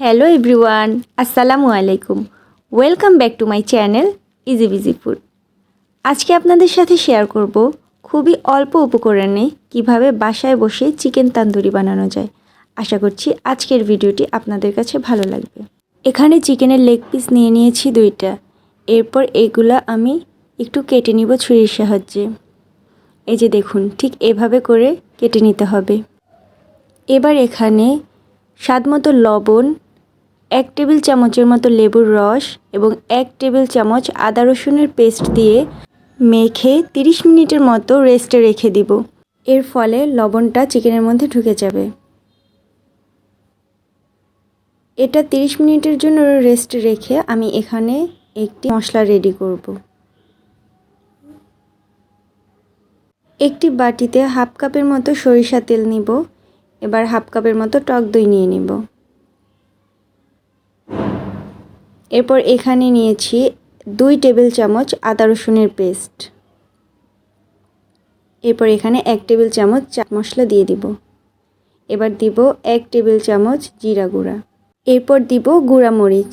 Hello everyone আসসালামু আলাইকুম welcome back to my channel easy busy food আজকে আপনাদের সাথে শেয়ার করব খুবই অল্প উপকরণে কীভাবে বাসায় বসে চিকেন তান্দুরি বানানো যায়। আশা করছি আজকের ভিডিওটি আপনাদের কাছে ভালো লাগবে। এখানে চিকেনের লেগ পিস নিয়ে নিয়েছি দুইটা। এরপর এগুলা আমি একটু কেটে নিব ছুরির সাহায্যে। এই যে দেখুন, ঠিক এভাবে করে কেটে নিতে হবে। এবার এখানে স্বাদমতো লবণ এক টেবিল চামচের মতো লেবুর রস এবং এক টেবিল চামচ আদা রসুনের পেস্ট দিয়ে মেখে 30 মিনিটের মতো রেস্টে রেখে দিব। এর ফলে লবণটা চিকেনের মধ্যে ঢুকে যাবে। এটা 30 মিনিটের জন্য রেস্টে রেখে আমি এখানে একটি মশলা রেডি করব। একটি বাটিতে হাফ কাপের মতো সরিষা তেল নিব। এবার হাফ কাপের মতো টক দই নিয়ে নিব। এরপর এখানে নিয়েছি দুই টেবিল চামচ আদা রসুনের পেস্ট। এরপর এখানে এক টেবিল চামচ চাট মশলা দিয়ে দিব। এবার দিব এক টেবিল চামচ জিরা গুঁড়া। এরপর দিব গুঁড়া মরিচ।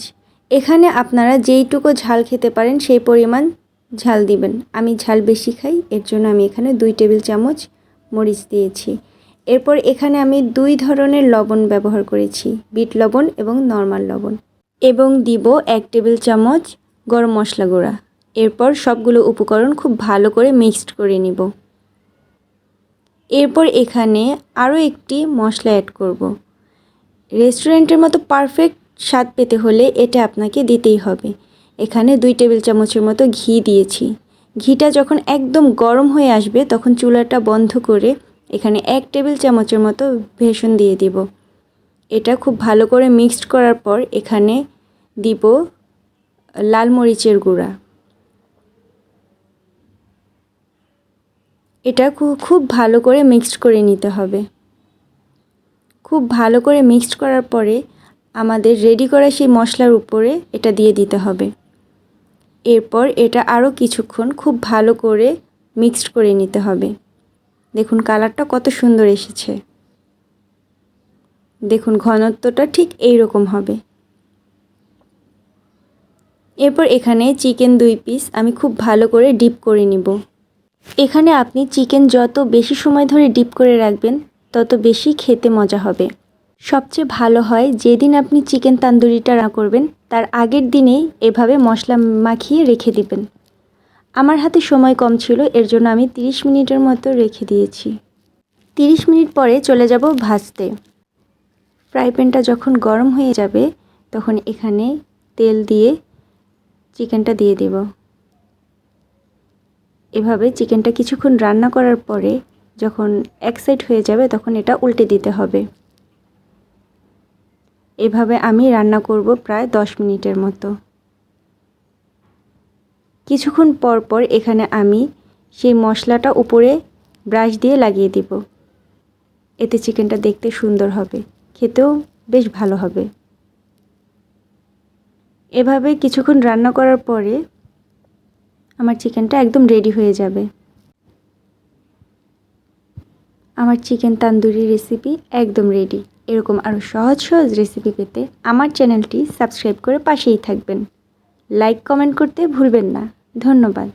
এখানে আপনারা যেইটুকু ঝাল খেতে পারেন সেই পরিমাণ ঝাল দিবেন। আমি ঝাল বেশি খাই, এর জন্য আমি এখানে দুই টেবিল চামচ মরিচ দিয়েছি। এরপর এখানে আমি দুই ধরনের লবণ ব্যবহার করেছি, বিট লবণ এবং নর্মাল লবণ। এবং দিব এক টেবিল চামচ গরম মশলা গুঁড়া। এরপর সবগুলো উপকরণ খুব ভালো করে মিক্সড করে নিব। এরপর এখানে আরও একটি মশলা অ্যাড করব। রেস্টুরেন্টের মতো পারফেক্ট স্বাদ পেতে হলে এটা আপনাকে দিতেই হবে। এখানে দুই টেবিল চামচের মতো ঘি দিয়েছি। ঘিটা যখন একদম গরম হয়ে আসবে তখন চুলাটা বন্ধ করে এখানে এক টেবিল চামচের মতো ভেষণ দিয়ে দিব। এটা খুব ভালো করে মিক্সড করার পর এখানে দিব লাল মরিচের গুঁড়া। এটা খুব ভালো করে মিক্সড করে নিতে হবে। খুব ভালো করে মিক্সড করার পরে আমাদের রেডি করা সেই মশলার উপরে এটা দিয়ে দিতে হবে। এরপর এটা আরও কিছুক্ষণ খুব ভালো করে মিক্সড করে নিতে হবে। দেখুন কালারটা কত সুন্দর এসেছে। দেখুন, ঘনত্বটা ঠিক এই রকম হবে। এরপর এখানে চিকেন দুই পিস আমি খুব ভালো করে ডিপ করে নিব। এখানে আপনি চিকেন যত বেশি সময় ধরে ডিপ করে রাখবেন, তত বেশি খেতে মজা হবে। সবচেয়ে ভালো হয় যেদিন আপনি চিকেন তান্দুরিটা রান্না করবেন, তার আগের দিনেই এভাবে মশলা মাখিয়ে রেখে দিবেন। আমার হাতে সময় কম ছিল, এর জন্য আমি 30 মিনিটের মতো রেখে দিয়েছি। 30 মিনিট পরে চলে যাব ভাজতে। ফ্রাই প্যানটা যখন গরম হয়ে যাবে, তখন এখানে তেল দিয়ে চিকেনটা দিয়ে দেব। এভাবে চিকেনটা কিছুক্ষণ রান্না করার পরে যখন এক সাইড হয়ে যাবে, তখন এটা উল্টে দিতে হবে। এভাবে আমি রান্না করব প্রায় দশ মিনিটের মতো। কিছুক্ষণ পর পর এখানে আমি সেই মশলাটা উপরে ব্রাশ দিয়ে লাগিয়ে দিব। এতে চিকেনটা দেখতে সুন্দর হবে। খেতেও বেশ ভালো হবে। এভাবে কিছুক্ষণ রান্না করার পরে আমার চিকেনটা একদম রেডি হয়ে যাবে। আমার চিকেন তান্দুরি রেসিপি একদম রেডি এরকম আরও সহজ সহজ রেসিপি পেতে আমার চ্যানেলটি সাবস্ক্রাইব করে পাশেই থাকবেন। লাইক কমেন্ট করতে ভুলবেন না। ধন্যবাদ।